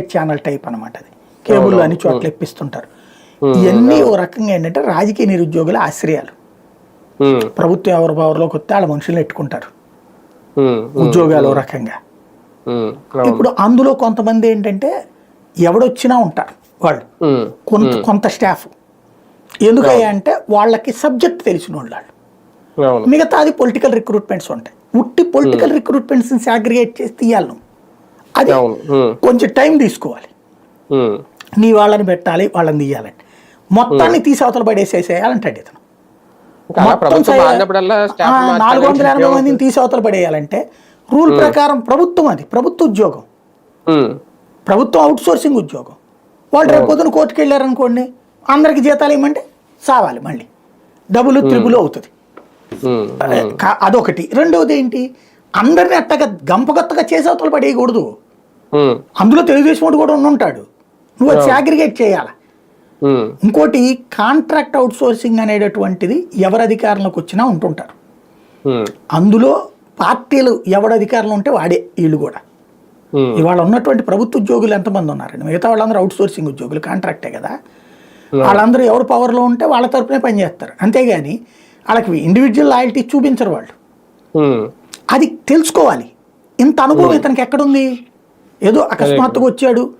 Channel type అన్నమాట అది. Cable అని చోట్ల ఇప్పిస్తుంటారు. ఇవన్నీ ఓ రకంగా ఏంటంటే రాజకీయ నిరుద్యోగుల ఆశ్రయాలు. ప్రభుత్వం ఎవరి పవర్లోకి వస్తే వాళ్ళ మనుషులు ఎట్టుకుంటారు. ఉద్యోగాలు రకంగా. ఇప్పుడు అందులో కొంతమంది ఏంటంటే ఎవడొచ్చినా ఉంటారు వాళ్ళు. కొంత కొంత స్టాఫ్. ఎందుకయ్యా అంటే వాళ్ళకి సబ్జెక్ట్ తెలిసిన వాళ్ళు. మిగతాది పొలిటికల్ రిక్రూట్మెంట్స్ ఉంటాయి. ఉట్టి పొలిటికల్ రిక్రూట్మెంట్స్ సాగ్రిగేట్ చేసి తీయాలి నువ్వు. అది కొంచెం టైం తీసుకోవాలి. నీ వాళ్ళని పెట్టాలి వాళ్ళని తీయాలంటే మొత్తాన్ని తీసి అవతల పడేసేసేయాలంటాడు ఇతను నాలుగు వందల ఎనభై మందిని తీసి అవతల పడేయాలంటే రూల్ ప్రకారం ప్రభుత్వం అది ప్రభుత్వ ఉద్యోగం. ప్రభుత్వం అవుట్ సోర్సింగ్ ఉద్యోగం. వాళ్ళు రేపు పొద్దున కోర్టుకు వెళ్ళారనుకోండి అందరికి జీతాలు ఇవ్వమంటే సావాలి మళ్ళీ. డబుల్ త్రిబుల్ అవుతుంది. అదొకటి. రెండవది ఏంటి? అందరిని అట్టగా గంపగత్తగా చేసి అవతల పడేయకూడదు. అందులో తెలుగుదేశం వాడు కూడా ఉండుంటాడు. నువ్వు అది సాగ్రిగేట్ చేయాలి? ఇంకోటి కాంట్రాక్ట్ అవుట్ సోర్సింగ్ అనేటటువంటిది ఎవరి అధికారంలోకి వచ్చినా ఉంటుంటారు. అందులో పార్టీలు ఎవరి అధికారంలో ఉంటే వాడే వీళ్ళు కూడా. ఇవాళ ఉన్నటువంటి ప్రభుత్వ ఉద్యోగులు ఎంతమంది ఉన్నారండి? మిగతా వాళ్ళందరూ అవుట్ సోర్సింగ్ ఉద్యోగులు కాంట్రాక్టే కదా. వాళ్ళందరూ ఎవరు పవర్లో ఉంటే వాళ్ళ తరపునే పనిచేస్తారు అంతేగాని వాళ్ళకి ఇండివిజువల్ లాయల్టీ చూపించరు వాళ్ళు. అది తెలుసుకోవాలి. ఇంత అనుభవం ఇతనికి ఎక్కడుంది? ఏదో అకస్మాత్తుగా వచ్చాడు.